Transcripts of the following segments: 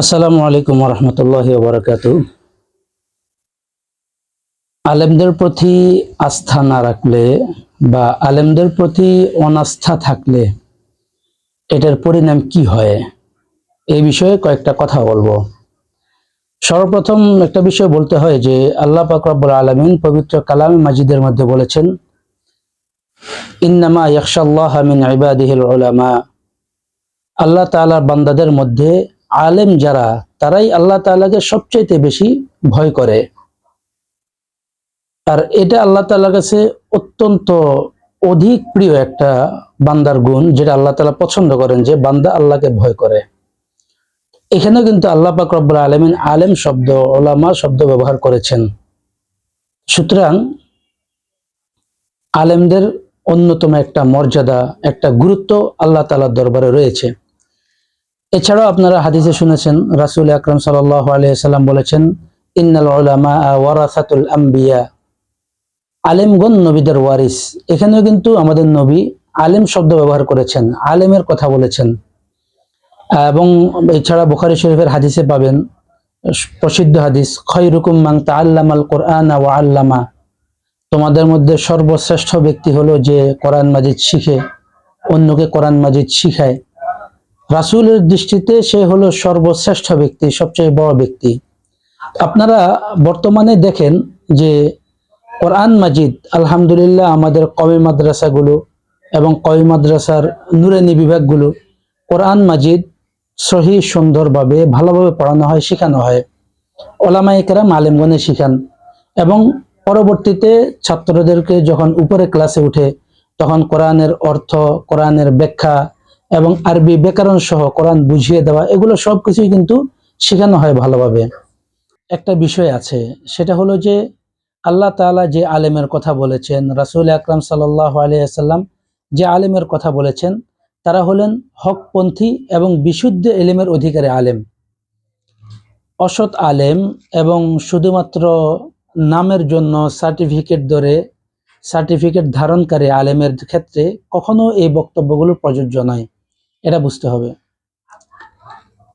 আসসালামু আলাইকুম রহমতুল্লাহ বরকাত আলেমদের প্রতি আস্থা না রাখলে বা আলেমদের প্রতি অনাস্থা থাকলে এটার পরিণাম কি হয়? এই বিষয়ে কয়েকটা কথা বলব। সর্বপ্রথম একটা বিষয় বলতে হয় যে, আল্লাহ পাক রব্বুল আলমিন পবিত্র কালাম মাজিদের মধ্যে বলেছেন, ইন্নামা ইয়াকশাল্লাহ মিন ইবাদিহিল আল্লাহ তাআলার বান্দাদের মধ্যে আলেম যারা, তারাই আল্লাহ তাআলাকে সবচাইতে বেশি ভয় করে। আর এটা আল্লাহ তাআলার কাছে অত্যন্ত অধিক প্রিয় একটা বান্দার গুণ, যেটা আল্লাহ তালা পছন্দ করেন যে বান্দা আল্লাহকে ভয় করে। এখানেও কিন্তু আল্লাহ পাক আলমিন আলেম শব্দ, ওলামা শব্দ ব্যবহার করেছেন। সুতরাং আলেমদের অন্যতম একটা মর্যাদা, একটা গুরুত্ব আল্লাহ তালার দরবারে রয়েছে। এছাড়াও আপনারা হাদিসে শুনেছেন, রাসুল আকরম সাল্লাহ আলিয়াল্লাম বলেছেন, ইন্নাল ওলামা ওয়ারাসাতুল আম্বিয়া। আলেমগণ নবীদের ওয়ারিস। এখানেও কিন্তু আমাদের নবী আলেম শব্দ ব্যবহার করেছেন, আলেমের কথা বলেছেন। এবং এছাড়া বুখারি শরীফের হাদিসে পাবেন, প্রসিদ্ধ হাদিস, খৈরুকুম মাং তাআল্লামাল কোরআন ওয়া আল্লামা। তোমাদের মধ্যে সর্বশ্রেষ্ঠ ব্যক্তি হলো যে কোরআন মাজিদ শিখে, অন্যকে কোরআন মাজিদ শিখায়। রাসূলের দৃষ্টিতে সে হলো সর্বশ্রেষ্ঠ ব্যক্তি, সবচেয়ে বড় ব্যক্তি। আপনারা বর্তমানে দেখেন যে কোরআন মাজিদ, আলহামদুলিল্লাহ আমাদের কবি মাদ্রাসাগুলো এবং কবি মাদ্রাসার নুরানি বিভাগগুলো কোরআন মাজিদ সহি, সুন্দরভাবে, ভালোভাবে পড়ানো হয়, শেখানো হয়। ওলামা একরাম আলেমগণে শিখান এবং পরবর্তীতে ছাত্রদেরকে যখন উপরে ক্লাসে উঠে, তখন কোরআনের অর্থ, কোরআনের ব্যাখ্যা এবং আরবি ব্যাকরণ সহ কোরআন বুঝিয়ে দেওয়া, এগুলো সব কিছুই কিন্তু শেখানো হয় ভালোভাবে। একটা বিষয় আছে, সেটা হলো যে আল্লাহ তাআলা যে আলেমের কথা বলেছেন, রাসূল আকরাম সাল্লাহ আলিয়াল্লাম যে আলেমের কথা বলেছেন, তারা হলেন হকপন্থী এবং বিশুদ্ধ এলেমের অধিকারী আলেম। অসৎ আলেম এবং শুধুমাত্র নামের জন্য সার্টিফিকেট ধরে সার্টিফিকেট ধারণকারী আলেমের ক্ষেত্রে কখনো এই বক্তব্যগুলো প্রযোজ্য নয়। এটা বুঝতে হবে।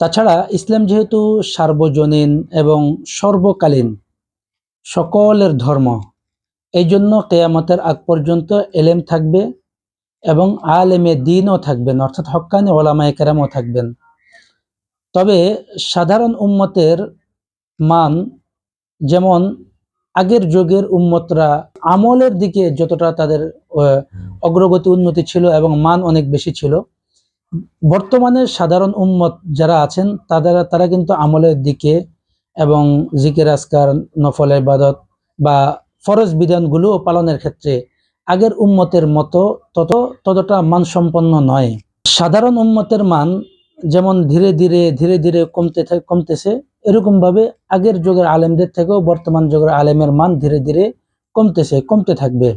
তাছাড়া ইসলাম যেহেতু সার্বজনীন এবং সর্বকালীন, সকলের ধর্ম এই জন্য কেয়ামতের আগ পর্যন্ত এলেম থাকবে এবং আলেমে দিনও থাকবেন, অর্থাৎ হক্কানি ওলামায় কেরামও থাকবেন। তবে সাধারণ উম্মতের মান যেমন আগের যুগের উম্মতরা আমলের দিকে যতটা তাদের অগ্রগতি উন্নতি ছিল এবং মান অনেক বেশি ছিল বর্তমানে সাধারণ উম্মত যারা আছেন, তাদের, তারা কিন্তু আমলের দিকে এবং জিকের আসকার নফল, ইবাদত বা ফরজ বিধানগুলো পালনের ক্ষেত্রে আগের উম্মতের মতো তত, ততটা মানসম্পন্ন নয়। সাধারণ উম্মতের মান যেমন ধীরে ধীরে ধীরে ধীরে কমতে কমতেছে এরকম ভাবে আগের যুগের আলেমদের থেকেও বর্তমান যুগের আলেমের মান ধীরে ধীরে কমতেছে, কমতে থাকবে।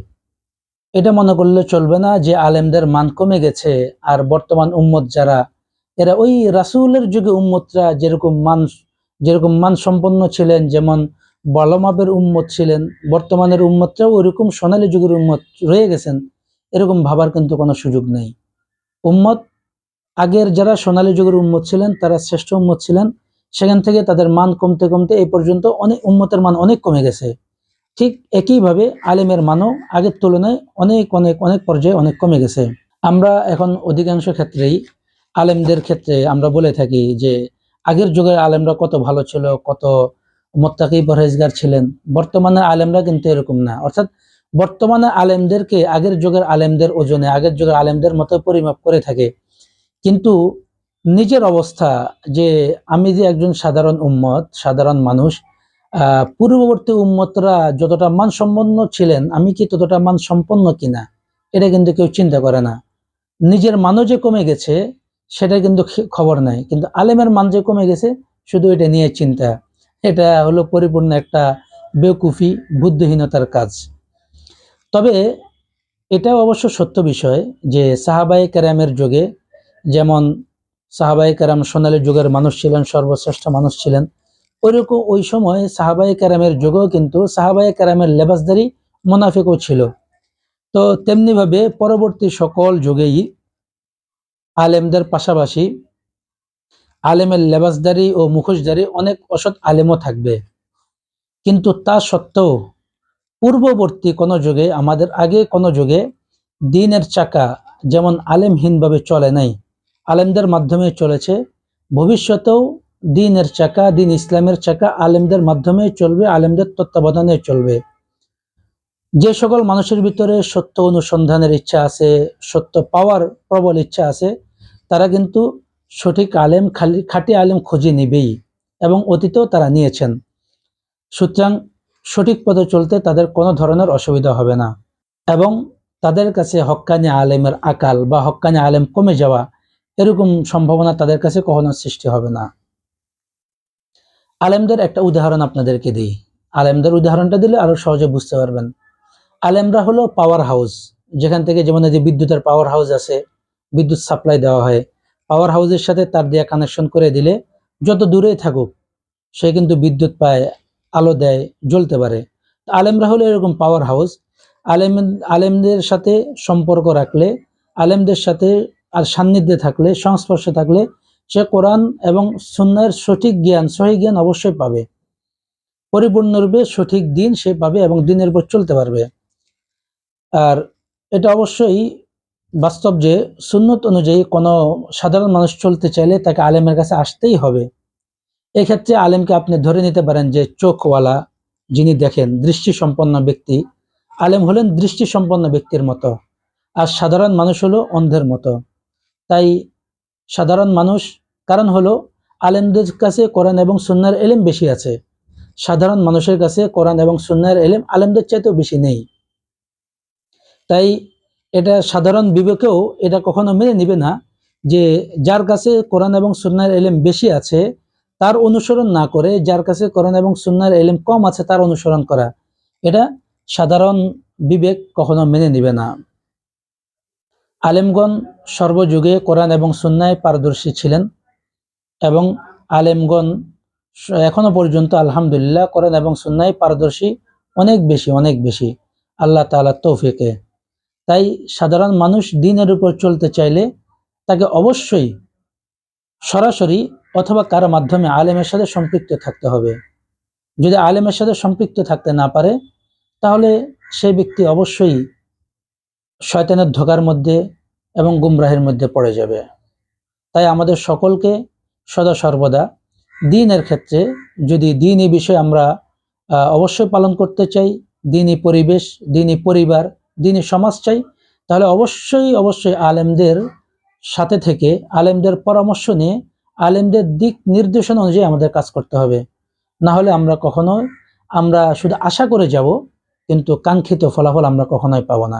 এটা মনে করলে চলবে না যে আলেমদের মান কমে গেছে, আর বর্তমান উম্মত যারা, এরা ওই রাসুলের যুগে উম্মতরা যেরকম মান যেরকম মান সম্পন্ন ছিলেন, যেমন বলমাবের উম্মত ছিলেন, বর্তমানের উম্মতরাও ওইরকম সোনালী যুগের উম্মত রয়ে গেছেন, এরকম ভাবার কিন্তু কোনো সুযোগ নেই। উম্মত, আগের যারা সোনালী যুগের উম্মত ছিলেন, তারা শ্রেষ্ঠ উম্মত ছিলেন, সেখান থেকে তাদের মান কমতে কমতে এই পর্যন্ত অনেক, উম্মতের মান অনেক কমে গেছে। ঠিক একইভাবে আলেমের মানও আগের তুলনায় অনেক অনেক অনেক পর্যায়ে অনেক কমে গেছে। আমরা এখন অধিকাংশ ক্ষেত্রেই আলেমদের ক্ষেত্রে আমরা বলে থাকি যে, আগের যুগের আলেমরা কত ভালো ছিল, কত মোত্তাকি পরহেজগার ছিলেন। বর্তমানে আলেমরা কিন্তু এরকম না। অর্থাৎ বর্তমানে আলেমদেরকে আগের যুগের আলেমদের ওজনে, আগের যুগের আলেমদের মতো পরিমাপ করে থাকে। কিন্তু নিজের অবস্থা যে, আমি যে একজন সাধারণ উম্মত, সাধারণ মানুষ পূর্ববর্তী উম্মতরা যতটা মান সম্পন্ন ছিলেন, আমি কি ততটা মান সম্পন্ন কিনা, এটা কিন্তু কেউ চিন্তা করে না। নিজের মানও যে কমে গেছে, সেটা কিন্তু খবর নাই। কিন্তু আলেমের মান যে কমে গেছে, শুধু এটা নিয়ে চিন্তা। এটা হলো পরিপূর্ণ একটা বেকুফি বুদ্ধিহীনতার কাজ। তবে এটাও অবশ্য সত্য বিষয় যে সাহাবাই কেরামের যুগে, যেমন সাহাবাই কেরাম সোনালী যুগের মানুষ ছিলেন, সর্বশ্রেষ্ঠ মানুষ ছিলেন ওইরকম ওই সময় সাহাবাই কেরামের যুগেও কিন্তু সাহাবাই কেরামের লেবাসদারি মোনাফিকও ছিল। তো তেমনিভাবে পরবর্তী সকল যুগেই আলেমদের পাশাপাশি আলেমের লেবাসদারি ও মুখোশদারি অনেক অসৎ আলেমও থাকবে। কিন্তু তা সত্ত্বেও পূর্ববর্তী কোনো যুগে, আমাদের আগে কোনো যুগে দিনের চাকা যেমন আলেমহীনভাবে চলে নাই, আলেমদের মাধ্যমে চলেছে, ভবিষ্যতেও দিনের চাকা, দিন ইসলামের চাকা আলেমদের মাধ্যমে চলবে, আলেমদের তত্ত্বাবধানে চলবে। যে সকল মানুষের ভিতরে সত্য অনুসন্ধানের ইচ্ছা আছে, সত্য পাওয়ার প্রবল ইচ্ছা আছে, তারা কিন্তু সঠিক আলেম, খালি, খাঁটি আলেম খুঁজে নেবেই এবং অতীতেও তারা নিয়েছেন। সুতরাং সঠিক পথে চলতে তাদের কোনো ধরনের অসুবিধা হবে না এবং তাদের কাছে হক্কানি আলেমের আকাল বা হক্কানি আলেম কমে যাওয়া এরকম সম্ভাবনা তাদের কাছে কখনো সৃষ্টি হবে না। আলেমদের একটা উদাহরণ আপনাদেরকে দিই। আলেমদের উদাহরণটা দিলে আরও সহজে বুঝতে পারবেন। আলেমরা হলো পাওয়ার হাউস যেখান থেকে যেমন যে বিদ্যুতের পাওয়ার হাউস আছে, বিদ্যুৎ সাপ্লাই দেওয়া হয় পাওয়ার হাউসের সাথে তার দিয়ে কানেকশন করে দিলে যত দূরেই থাকুক, সে কিন্তু বিদ্যুৎ পায়, আলো দেয়, জ্বলতে পারে। আলেমরা হলো এরকম পাওয়ার হাউস আলেম, আলেমদের সাথে সম্পর্ক রাখলে, আলেমদের সাথে আর সান্নিধ্যে থাকলে, সংস্পর্শে থাকলে সে কোরআন এবং সুন্নার সঠিক জ্ঞান, সহি জ্ঞান অবশ্যই পাবে। পরিপূর্ণরূপে সঠিক দিন সে পাবে এবং দিনের উপর চলতে পারবে। আর এটা অবশ্যই বাস্তব যে সুন্নত অনুযায়ী কোনো সাধারণ মানুষ চলতে চাইলে তাকে আলেমের কাছে আসতেই হবে। এক্ষেত্রে আলেমকে আপনি ধরে নিতে পারেন যে চোখওয়ালা যিনি দেখেন দৃষ্টি সম্পন্ন ব্যক্তি, আলেম হলেন দৃষ্টি সম্পন্ন ব্যক্তির মতো। আর সাধারণ মানুষ হলো অন্ধের মতো। তাই সাধারণ মানুষ। কারণ হলো, আলেমদের কাছে কোরআন এবং সুন্নার এলেম বেশি আছে। সাধারণ মানুষের কাছে কোরআন এবং সুন্নার এলেম আলেমদের চাইতেও বেশি নেই। তাই এটা সাধারণ বিবেকেও এটা কখনো মেনে নিবে না যে যার কাছে কোরআন এবং সুন্নার এলেম বেশি আছে, তার অনুসরণ না করে যার কাছে কোরআন এবং সুন্নার এলেম কম আছে তার অনুসরণ করা। এটা সাধারণ বিবেক কখনো মেনে নিবে না। আলেমগণ সর্বযুগে কোরআন এবং সুন্নায় পারদর্শী ছিলেন এবং আলেমগণ এখনও পর্যন্ত আলহামদুলিল্লাহ কোরআন এবং সুন্নায় পারদর্শী অনেক বেশি অনেক বেশি। আল্লাহ তালা তৌফিকে। তাই সাধারণ মানুষ দিনের উপর চলতে চাইলে তাকে অবশ্যই সরাসরি অথবা কারও মাধ্যমে আলেমের সাথে সম্পৃক্ত থাকতে হবে। যদি আলেমের সাথে সম্পৃক্ত থাকতে না পারে, তাহলে সেই ব্যক্তি অবশ্যই শয়তানের ধোকার মধ্যে এবং গুমরাহের মধ্যে পড়ে যাবে। তাই আমাদের সকলকে সদা সর্বদা দিনের ক্ষেত্রে যদি দিনই বিষয় আমরা অবশ্যই পালন করতে চাই, দিনই পরিবেশ, দিনই পরিবার, দিনই সমাজ চাই, তাহলে অবশ্যই অবশ্যই আলেমদের সাথে থেকে, আলেমদের পরামর্শ নিয়ে, আলেমদের দিক নির্দেশনা অনুযায়ী আমাদের কাজ করতে হবে। না হলে আমরা কখনো আমরা শুধু আশা করে যাব, কিন্তু কাঙ্ক্ষিত ফলাফল আমরা কখনোই পাবো না।